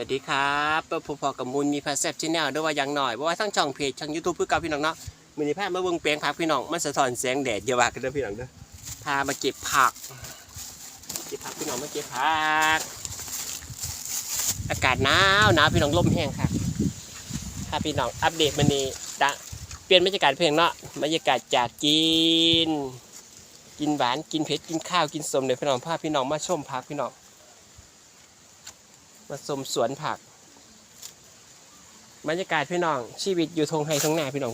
สวัสดีครับปพอกับมูลมีพาเซฟชแนลด้วยว่าอย่างหน่อยเพราะว่าทั้งช่องเพจช่องยูทูบเพื่อกับพี่น้องเนาะมือนี้พามาเบิ่งเปลงผักพี่น้องมันสะท้อนแสงแดดเยาว่ากันเด้อพี่น้องเด้อพามาเก็บผักเก็บผักพี่น้องมาเก็บผัก อากาศหนาวหนาวพี่น้องลมแห้งค่ะถ้าพี่น้องอัปเดตมันนี้ดะเปลี่ยนบรรยากาศเพียงเนาะบรรยากาศจากกิน กินหวานกินเผ็ดกินข้าวกินสมเลยพี่น้องพาพี่น้องมาชมผักพี่น้อง มาชมสวนผัก บรรยากาศพี่น้อง ชีวิตอยู่ทงไฮทงนาพี่น้อง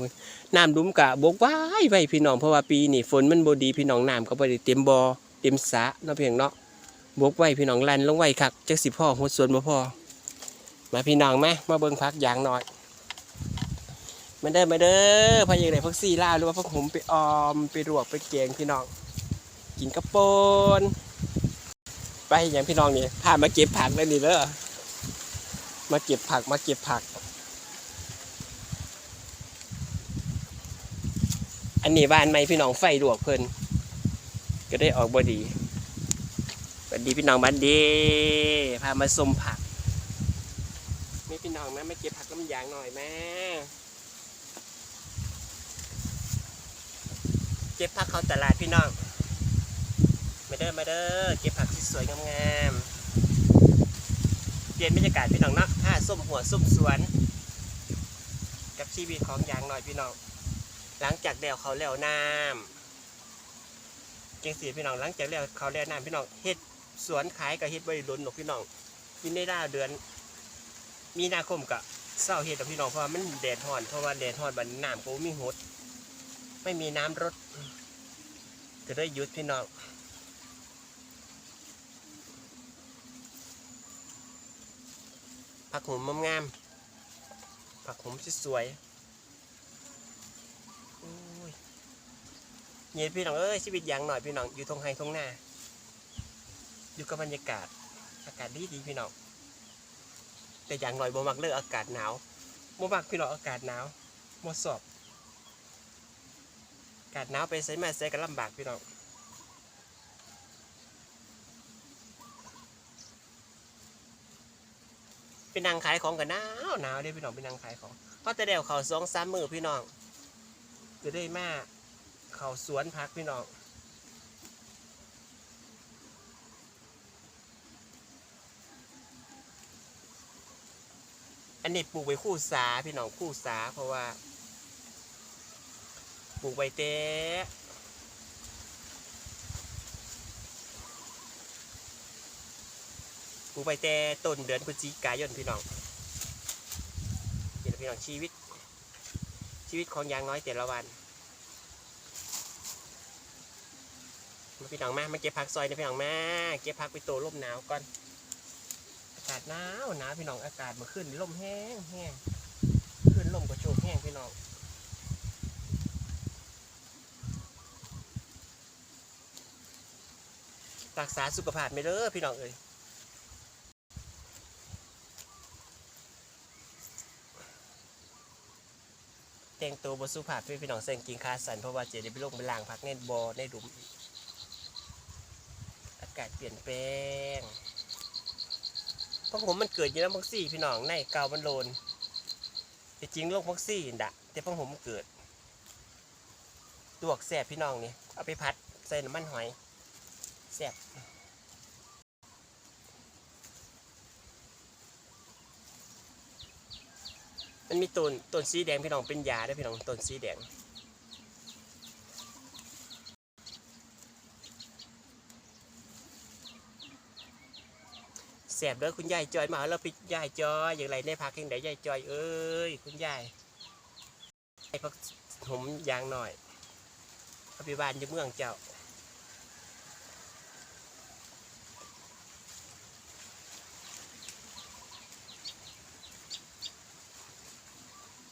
น้ำดุมกะบกว้ไว้พี่น้องเพราะว่าปีนี้ฝนมันบดีพี่น้องน้ำก็ได้เต็มบ่อเต็มสะเนาะเพียงเนาะบกไว้พี่น้องลันลงไว้คักจักสิพ่อหัวสวนบ่พ่อมาพี่น้องมามมาเบิ่งผักอย่างหน่อยมาเด้มาเด้อพาอย่างไรพักซี่ลาหรือว่าพักผมไปออมไปรวกไปแกงพี่น้อง กินกระปนไปอย่างพี่น้องนี่พามาเก็บผักเลยนี่เด้อ มาเก็บผักมาเก็บผัก อันนี้บ้านไม่พี่น้องไฟลวกเพิ่นก็ได้ออกบอดีสวัสดีพี่น้องบ้านดีพามาสมผักไม่พี่น้องนะมาเก็บผักน้ำยางหน่อยแม่เก็บผักเขาตลาดพี่น้องมาเด้อมาเด้อเก็บผักที่สวยงามๆ เปลี่ยนบรรยากาศพี่น้องเนาะถ้าส้มหัวส้มสวน กับชีวิตของยางหน่อยพี่น้อง หลังจากแล้วเขาแล้วน้ำเกงสีพี่น้องหลังจากแล้วเขาแล้วน้ำพี่น้องเฮ็ดสวนขายกับเฮ็ดใบลุนหนกพี่น้องกินได้ได้เดือน มีนาคมกับเศร้าเฮ็ดกับพี่น้องเพราะมันแดดห่อนเพราะว่าแดดห่อนบัดน้ำก็บ่มีหดไม่มีน้ำรดจะได้หยุดพี่น้อง ผักหอมงามๆผักหอมสวยๆโอ้ยเย็นพี่น้องเอ้ยชีวิตย่างหน่อยพี่น้องอยู่ทงไฮทงหน้าอยู่กับบรรยากาศ อากาศดีดีพี่น้องแต่อย่างหน่อยบ่มักเลิกอากาศหนาวบ่มักพี่น้องอากาศหนาวบ่สอบอากาศหนาวไปใส่มาใส่กันลำบากพี่น้อง เป็นนางขายของกันหนาวหนาวเด้พี่น้องเป็นนางขายของเพราะแต่เดียวเขาสองสามมือพี่น้องจะได้มาเขาสวนพักพี่น้องอันนี้ปลูกไว้คู่สาพี่น้องคู่สาเพราะว่า ปลูกไว้เต้ ปลูกไว้แต่ต้นเดือนพฤศจิกายนพี่น้องนี่แหละพี่น้องชีวิต ชีวิตของยางน้อยแต่ละวันมาพี่น้องมามาเก็บผักซอยนะพี่น้องมาเก็บผักไปโตร่มหนาวก่อนอากาศหนาวหนาวพี่น้องอากาศมาขึ้นลมแห้งแห้งขึ้นลมกระโชกแห้งพี่น้องรักษาสุขภาพไม่เด้อพี่น้องเอ้ย แต่งตัวบสุภาพพี่พี่น้องใส่กางเกิงขาสันเพราะว่าเจได้ไปลงไปล้างพักในบอ่อในดุมอีกอากาศเปลี่ยนแปลงเพราะผมมันเกิดอยู่แล้วพักซี่พี่น้องในเกามันโลนแต่จริงโรคพักซี่ดะแต่พอผมเกิดตวกแสบพี่น้องนี่เอาไปพัดใส่น้ำมันหอยแสบ มันมีต้นต้นสีแดงพี่น้องเป็นยาได้พี่น้องต้นสีแดงแสบเด้อคุณยายจอยมาแล้วไปยายจอยอย่างไรในพักแห่งใดยายจอยเอ้ยคุณยายไอ้พักผมยางหน่อยเอาไปบ้านอยู่เมืองเจ้า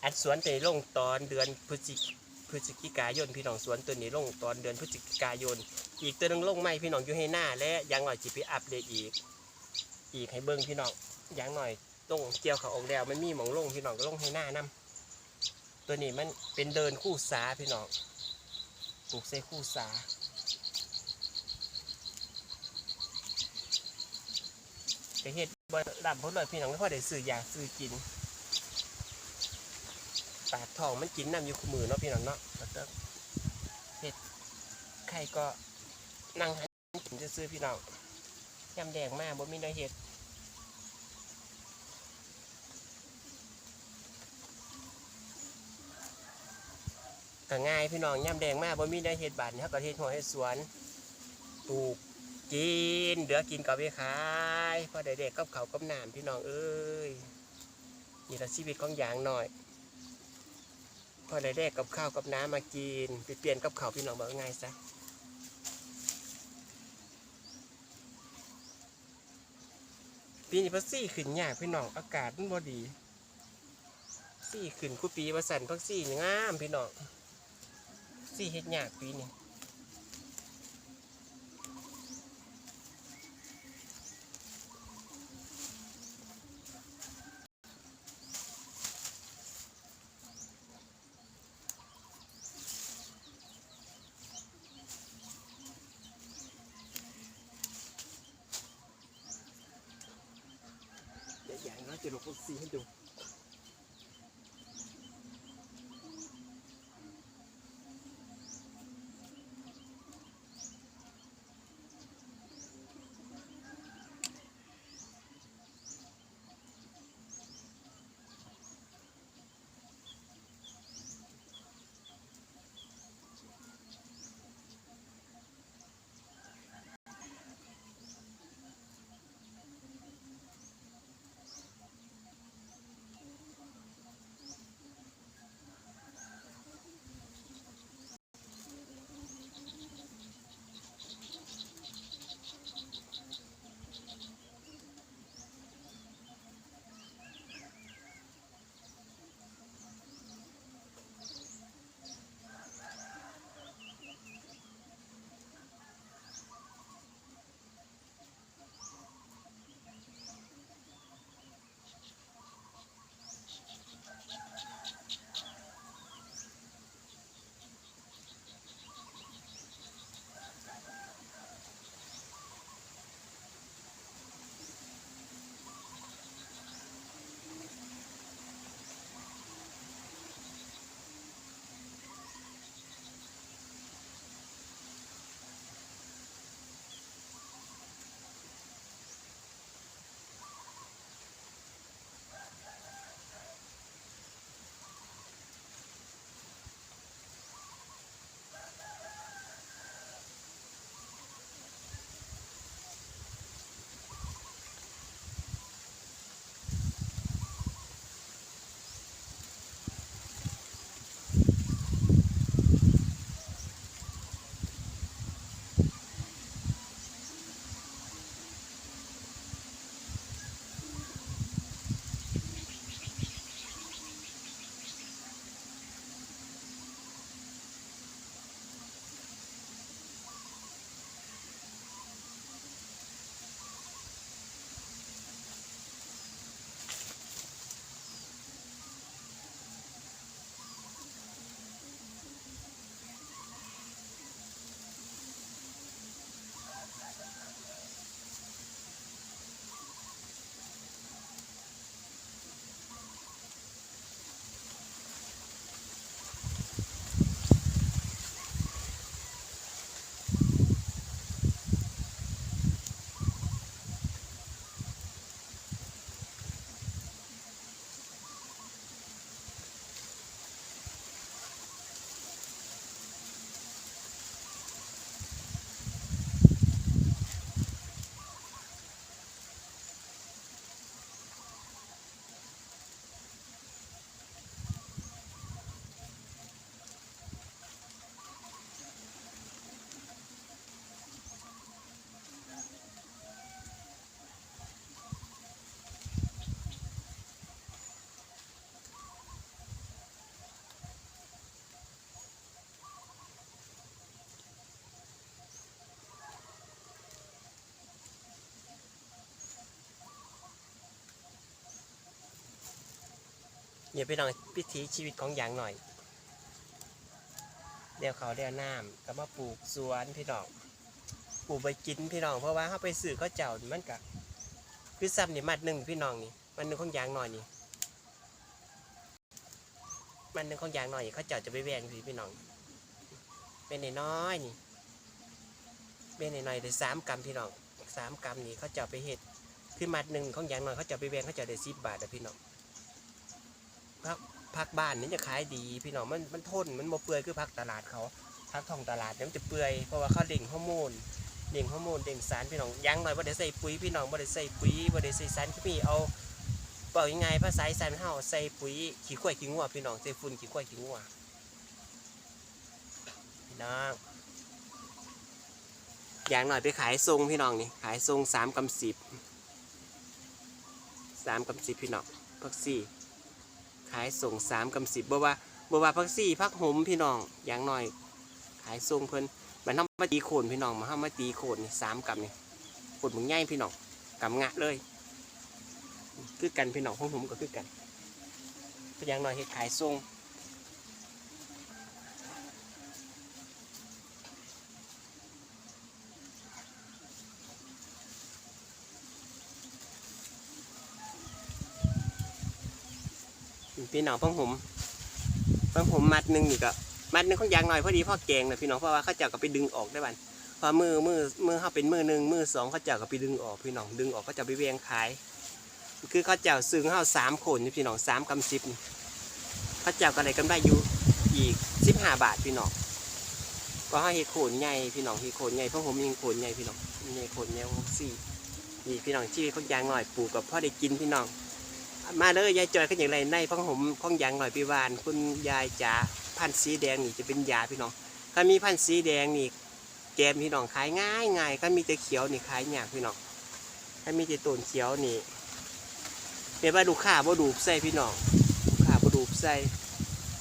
อันสวนตัวนี้ลงตอนเดือนพฤศจิพฤศจิกายนพี่น้องสวนตัวนี้ลงตอนเดือนพฤศจิกายน อีกตัวนึงลงไม่พี่น้องอยู่ให้หน้าและยังหน่อยจิไปอัปเดตอีก อีกให้เบิ้งพี่น้องยังหน่อยต้องเกี่ยวเขาออกแล้วมันมีหมองลงพี่น้องก็ลงให้หน้านํตัวนี้มันเป็นเดินคู่สาพี่น้องปลูกใส่คู่สาก็เฮ็ดบ่ดำเพราะเลยพี่น้องไม่พอได้ซื้อยาซื้อกิน ปากทองมันกินน้ำอยู่คู่มือเนาะพี่น้องเนาะแล้วก็เห็ดไข่ก็นั่งหันกินซื้อพี่น้องยำแดงมากบ่มีน้อเห็ดก็ง่ายพี่น้องยำแดงมากบ่มีเนื้อเห็ดบาดเนี่ยเขาก็เฮ็ดหัวเฮ็ดสวนปลูกกินเดือกินกับไปขายพอเด็กๆกับเขากับน้ำพี่น้องเอ้ยนี่ละชีวิตของอย่างหน่อย พอได้แดกกับข้าวกับน้ำมากินไปเปลี่ยนกับเขาวพี่น้องบอกง่ายซะปีนี้พักซี่ขึ้นยากพี่น้องอากาศมันบ่ดีซี่ขึ้นคู่ปีประสันพักซี่นี่งามพี่น้องซี่เฮ็ดยากปีนี้ เดี๋ยวอย่างน้อยจะลงพวกซีให้ดู อย่าไปลองพิถีชีวิตของอย่างหน่อยเดี๋ยวเขาเดี๋ยวน้ำก็มาปลูกสวนพี่น้องปลูกไปกินพี่น้องเพราะว่าเขาไปสื่อก็เจ้ามันกะคือซ้ำนี่มัดหนึ่งพี่น้องนี่มัดหนึ่งของยางหน่อยนี่มัดหนึ่งของยางหน่อยนี่เขาเจ้าจะไปแวงพี่พี่น้อง เป็นน้อยนี่เป็นน้อยได้สามกรัมพี่น้องสามกรัมนี่เขาเจ้าไปเห็ดคือมัดหนึ่งของยางหน่อยเขาเจ้าไปแวงเขาเจ้าได้สิบบาทนะพี่น้อง พักพักบ้านนี่จะขายดี พี่น้องมันมันทนมันโมเปื่อยคือพักตลาดเขาพักทองตลาดเนี่ยมันจะเปื่อยเพราะว่าเขาเด่งฮอร์โมนเด่งฮอร์โมนเด่งสารพี่น้องยั้งหน่อยบ่ได้ใส่ปุ๋ยพี่น้องบ่ได้ใส่ปุ๋ยบ่ได้ใส่สารเคมีเอาเป่ายังไงภาษาอีสานเฮาใส่ปุ๋ยขี้ข้วยขี้งัวพี่น้องใส่ฝุ่นขี้ข้วยขี้งัวพี่น้องอย่างหน่อยไปขายทรงพี่น้องนี่ขายทรงสามกำสิบสามกำสิบพี่น้องพักซี่ ขายส่งสามกำสิบบ่ว่าบ่ว่าพักซี่พักหมพี่น้องอย่างหน่อย ขายส่งเพิ่นมันทำมาตีโคนพี่น้องมาทำมาตีโคนนี่สามกำนี่โขนมึงง่ายพี่น้องกำงะเลย คือกันพี่น้องของผมก็คือกันอย่างหน่อยเห็ดขายส่ง พี่น้องเพิ่งผมเพิ่งผมมัดหนึ่งนี่ก็มัดหนึงของยางหน่อยพอดีพ่อแกงนะพี่น้องเพราะว่าเขาเจ้าก็ไปดึงออกได้บันพอมือมือมือเขาเป็นมือหนึ่งมือสองเขาเจ้าก็ไปดึงออกพี่น้องดึงออกก็จะไปเวียงขาย คือเขาเจ้าซื้อเขาสามคนนี่พี่น้องสามกำสิบนี่เขาเจ้าก็ได้กำไรอยู่อีกสิบห้าบาทพี่น้องก็ให้เห็ดโขนใหญ่พี่น้องเห็ดโขนใหญ่เพราะผมมีโขนใหญ่พี่น้องใหญ่โขนใหญ่หกสี่นี่พี่น้องชีวิตของยางหน่อยปลูกกับพ่อได้กินพี่น้อง มาเลยยายจอยก็อย่างไรในพังผมพังยางหน่อยพี่วาน คุณยายจ๋าพันธุ์สีแดงนี่จะเป็นยาพี่น้องถ้ามีพันธุ์สีแดงนี่แกมพี่น้องขายง่ายง่ายถ้ามีแต่เขียวนี่ขายยากพี่น้องถ้ามีแต่ต้นเขียวนี่เป็นว่าลูกค้าบ่ดูบใส่พี่น้องลูกค้าบ่ดูบใส่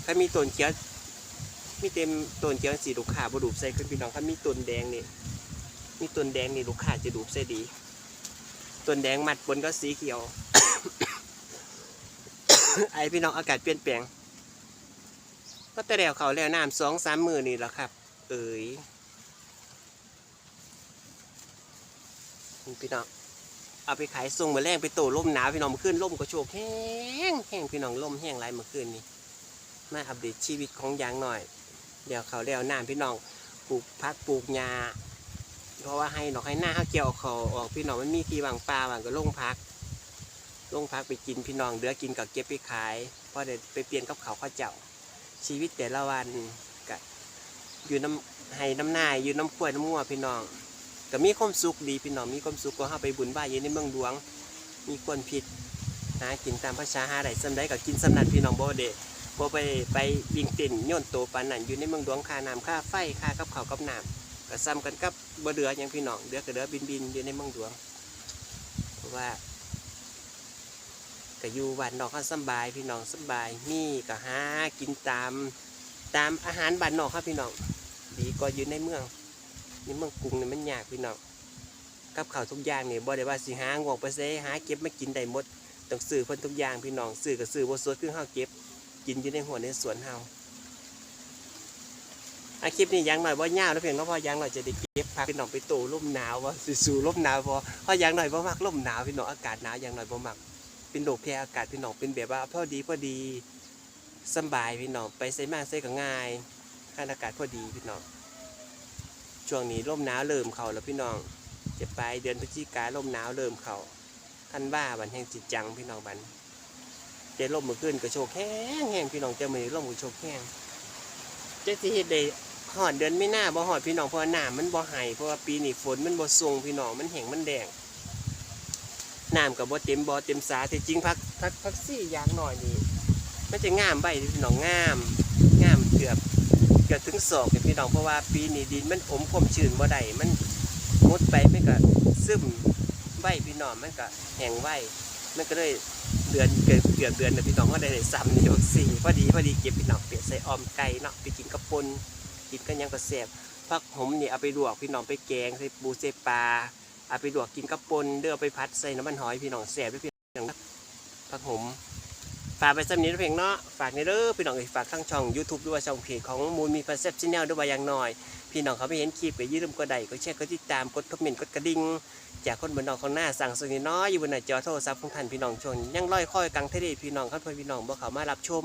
ถ้ามีต้นเขียวมีเต็มต้นเขียวสีลูกค้าบ่ดูบใส่ขึ้นพี่น้องถ้ามีต้นแดงนี่มีต้นแดงนี่ลูกค้าจะดูบใส่ดีต้นแดงมัดบนก็สีเขียว ไอพี่น้องอากาศเปลี่ยนแปลงก็แต่แล้วเขาแล้วน้ำสองสามมือนี่แหละครับ เอ๋ยพี่น้องเอาไปขายส่งมาแรงไปโตล่มหนาพี่น้องเมื่อคืนล่มก็โชกแห้งแห้งพี่น้องล่มแห้งไรเมื่อคืนนี้มาอัปเดตชีวิตของยางหน่อย เดี๋ยวเขาแล้วน้ำพี่น้องปลูกพักปลูกหญ้าเพราะว่าให้ดอกให้หน้าเขาเกี่ยวเขาออกพี่น้องมันมีที่วางปลาวางก็ลงพัก ลงพักไปกินพี่น้องเดือกินกับเก็บไปขายพราะเดี๋ยวไปเปลี่ยนกับเขาข้าวเจ้า ชีวิตแต่ละวันก็อยู่น้ำให้น้ำหน้าอยู่น้ำกล้วยน้ำงัวพี่น้องก็มีความสุขดีพี่น้องมีความสุขก็เข้าไปบุญบ้านอยู่ในเมืองหลวง มีคนผิดหากินตามภาษาหาได้สำได้ก็กินสำนันพี่น้องบ่เดะบ่ไปไปวิ่งเต้นโย่นโตปานนันอยู่ในเมืองหลวงค่าน้ำค่าไฟค่ากับข้าวกับน้ำก็ซ้ำกันกับบ่เดืออย่างพี่น้องเดือก็เดือบินบินอยู่ในเมืองหลวงเพราะว่า ก็อยู่บ้านนอกเขาสบาย พี่น้องสบายมีก็หากินตามตามอาหารบ้านนอกครับพี่น้องดีกว่าอยู่ในเมืองในเมืองกรุงเนี่ยมันยากพี่น้องกับข้าวทุกอย่างเนี่ยบ่ได้ว่าสิหางอกไปเซหาเก็บมากินได้หมดต้องซื้อเพิ่นทุกอย่างพี่น้องซื้อก็ซื้อบ่สดคือเฮาเก็บ กินอยู่ในหัวในสวนเฮาอาคลิปนี้ยังหน่อยบ่ยาวนะเพียงเนาะเพอยังหน่อยจะได้เก็บพักพี่น้องไปโตร่มหนาวว่าสู่ร่มหนาวพอเพราะยังหน่อยบ่มักร่มหนาวพี่น้องอากาศหนาวยังหน่อยบ่มัก เป็นโรคแพ้อากาศพี่น้องเป็นแบบว่าพอดีพอดีสบายพี่น้องไปใส่มาใส่ก็ง่ายค่าอากาศพอดีพี่น้องช่วงนี้ลมหนาวเริ่มเขาแล้วพี่น้องจะไปเดือนพฤศจิกาลมหนาวเริ่มเขาท่านว่าบันแห่งจิตจังพี่น้องบันเจะลมเมื่อคืนก็โชกแห้งแห้งพี่น้องเจะมือลมก็โชกแห้งเจะสิเฮ็ดได้หอดเดือนไม่น่าบ่หอดพี่น้องเพราะว่ามันบ่หายเพราะว่าปีนี้ฝนมันบ่ทรงพี่น้องมันแห้งมันแดง น้ำกับบ่เต็มบ่เต็มสาแต่จริงพักพักพักซี่อย่างหน่อยนี่มันจะงามใบพี่น้องงามงามเกือบเกือบถึงศอกเนี่ยพี่น้องเพราะว่าปีนี้ดินมันอมความชื้นบ่ได้มันมดไปมันก็ซึมใบพี่น้องมันก็แห้งไว้มันก็เลยเดือนเกือบเกือบเดือนนะพี่น้องก็ได้ซ้ำในวัคซีนพอดีพอดีเก็บพี่น้องเปลี่ยนใส่ออมไก่เนาะไปกินกับปนกินกันยังก็แซ่บพักหอมนี่เอาไปลวกพี่น้องไปแกงใส่ปูใส่ปลา เอาไปลวกกินกับปนเดือไปพัดใส่น้ำมันหอยพี่น้องแสบด้วยพี่น้องนะผักหมฝากไปสำนีนเพียงเนาะฝากในเด้อพี่น้องฝากข้างช่อง YouTube ด้วยช่องเพจของมูลมีพันเซปชแนลด้วยอย่างน้อย พี่น้องเขาไปเห็นคลิปก็ยืมกดไลค์กดแชร์กดติดตามกดคอมเมนต์กดกระดิ่งจากคนบนนอกของหน้าสั่งสุนีน้อยอยู่บนหน้าจอโทรศัพท์ของท่านพี่น้องชนยังลอยค่อยกังเทเดพี่น้องคันเพื่อพี่น้องบ่เขามารับชม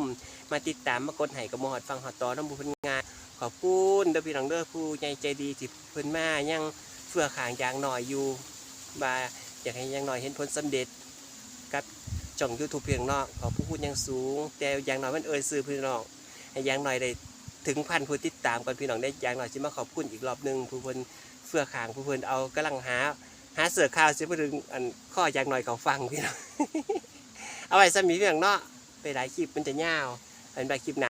มาติดตามมากดไห้กับมอดฟังหอดต่อน้ำบุญงาน ขอบคุณเด้อพี่น้องเด้อผู้ใหญ่ใจดีที่เพิ่นมายัง ฟื่อขางอย่างหน่อยอยู่บ่าอยากให้อยังหน่อยเห็นผลสำเร็จกับจ่องยูทูบเพียงนาะขอบผู้พูดยังสูง แต่อย่างหน้อยมันเอ่ยซื้อพี่น้องให้อย่างหน่อยได้ถึงพันผู้ติดตามกันพี่น้องได้อย่างหน่อยสิมาขอบคุณอีกรอบหนึ่งผู้พิ่นเฟื่อขางผู้พิ่นเอากำลังหาหาเสือข่าวสิมาถึงอันข้ออย่างหน่อยเขาฟังพี่น้องเอาไว้สมีเรื่องนาะไปหลายคลิปมันจะยาวเป็นแบบคลิปหนา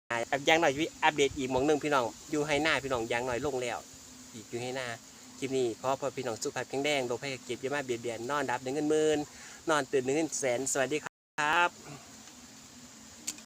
อย่างหน่อยอัปเดตอีกมองหนึ่งพี่น้องอยู่ให้หน้าพี่น้องอย่างหน่อยลงแล้ว อีกอยู่ให้หน้า คลิปนี้เพราะพอพี่น้องสุขภาพแข็งแรงโรคภัยเก็บยามาเบียดเบียนนอนดับหนึ่งเงินหมื่นนอนตื่นหนึ่งเงินแสนสวัสดีครับ